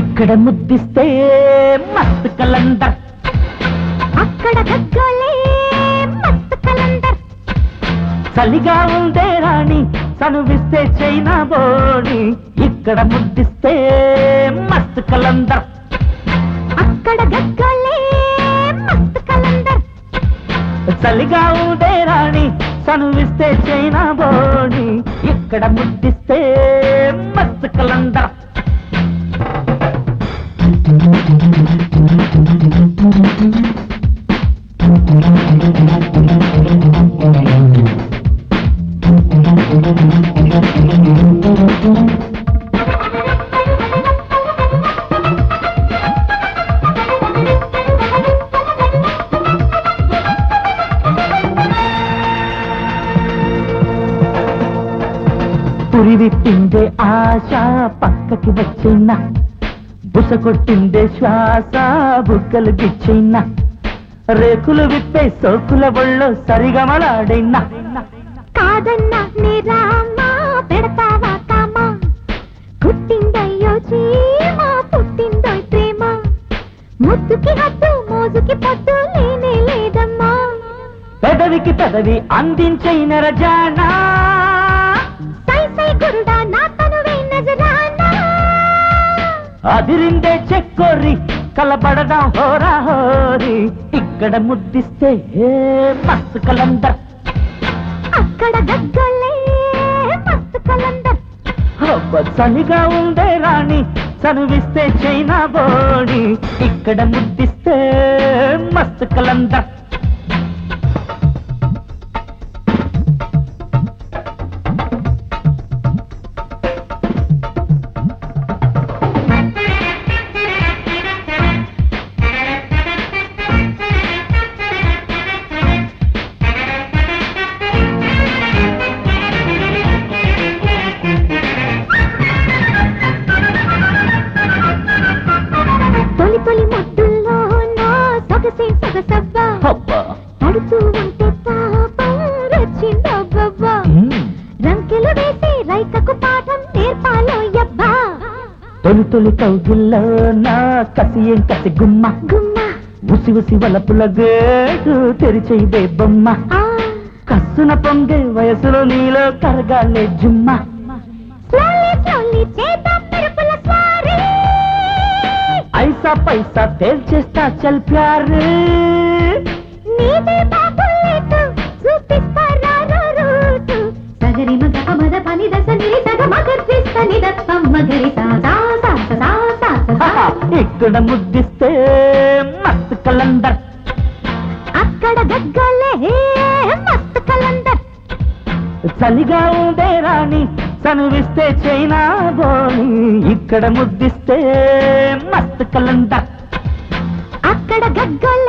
ఇక్కడ ముద్దిస్తే మస్తు కలందర్. అక్కడ గగ్గోలే మస్తు కలందర్. చలిగా ఉందే రాణి చనువిస్తే చైనా బోడి ఇక్కడ ముద్దిస్తే మస్తు కలందర్. అక్కడ గగ్గోలే మస్తు కలందర్. చలిగా ఉందే రాణి చనువిస్తే చైనా బోడి ఇక్కడ ముద్దిస్తే మస్తు కలందర్. పురి విప్పిందే ఆశ పక్కకి వచ్చిన బుస కొట్టిందే శ్వాస బుక్కలు గిచ్చిన రేకులు విప్పే సోకుల ఒళ్ళో సరిగమలాడినా. కాదన్నా నీ రామా పెడతావా కామా? పుట్టిందయ్యో చీమ పుట్టిందో ప్రేమ? ముద్దుకి హద్దు మోజుకి పొద్దు లేనే లేదమ్మా. పెదవికి పెదవి అందించైన రజానా సై సై గురుడా నా తనువే నజరానా. అదిరిందే చెక్కొర్రి కలబడదాం హోరా హోరి. ఇక్కడ ముద్దిస్తే ఏ మస్తు కలందర్ అక్కడ గగ్గలే మస్తు కలందర్ చలిగా ఉందే రాణి చనువిస్తే చైనా బోడి. ఇక్కడ ముద్దిస్తే మస్తు కలందర్ తొలి ముద్దుల్లో నా సొగసే సొగసవ్వా? పడుతూ ఉంటే పాపం రచ్చిందవ్వవ్వా మ్మ్. రంకెలు వేసి రైకకు పాఠం నేర్పాలో యబ్బా? తొలి తొలి కౌగిల్లో నా కసి ఏం కసి గుమ్మ? గుమ్మ. ఉసి ఉసి వలపుల గేటు ఆ. కస్సున పొంగే వయసులో నీలో కరగాలే జుమ్మ? రూటు సగరి మగ పని దశ నిరి సగ మగరి సా సా సా సా సా సా. ఇక్కడ ముద్దిస్తే మస్తు కలందర్. అక్కడ గగ్గలే మస్తు కలందర్. చలిగా ఉందే రాణి తనువిస్తే చైనా బోని ఇక్కడ ముద్దిస్తే మస్తు కలందర్ అక్కడ గగ్గలే